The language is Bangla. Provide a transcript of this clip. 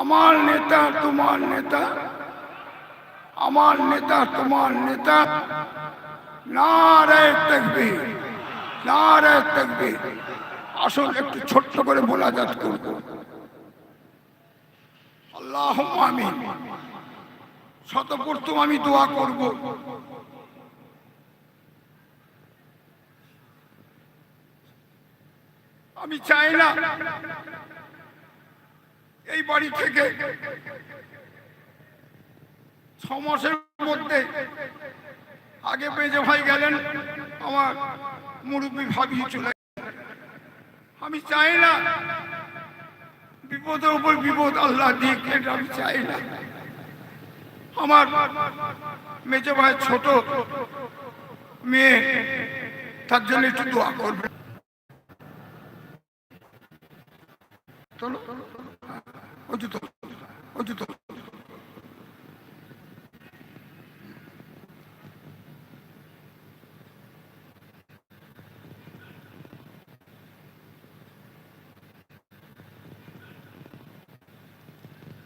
আমার নেতা, তোমার নেতা। আমার নেতা, তোমার নেতা। নারায় তকবীর নারায় তকবীর। আসুন একটু ছোট্ট করে মোলাজাত করব। আল্লাহ আমিন। শতপ্রথম আমি দোয়া করব। আমি চাই না বাড়ি থেকে ছ মাসের মধ্যে আগে বেজে ভাই গেলেন, আমার মুরব্বী ভাবি চলে। আমি চাই না, বিপদের উপর বিপদ আল্লাহ এটা আমি চাই না। আমার মেজে ভাই ছোট মেয়ে, তার জন্য একটু দোয়া করবে চলো। 落ちと落ちと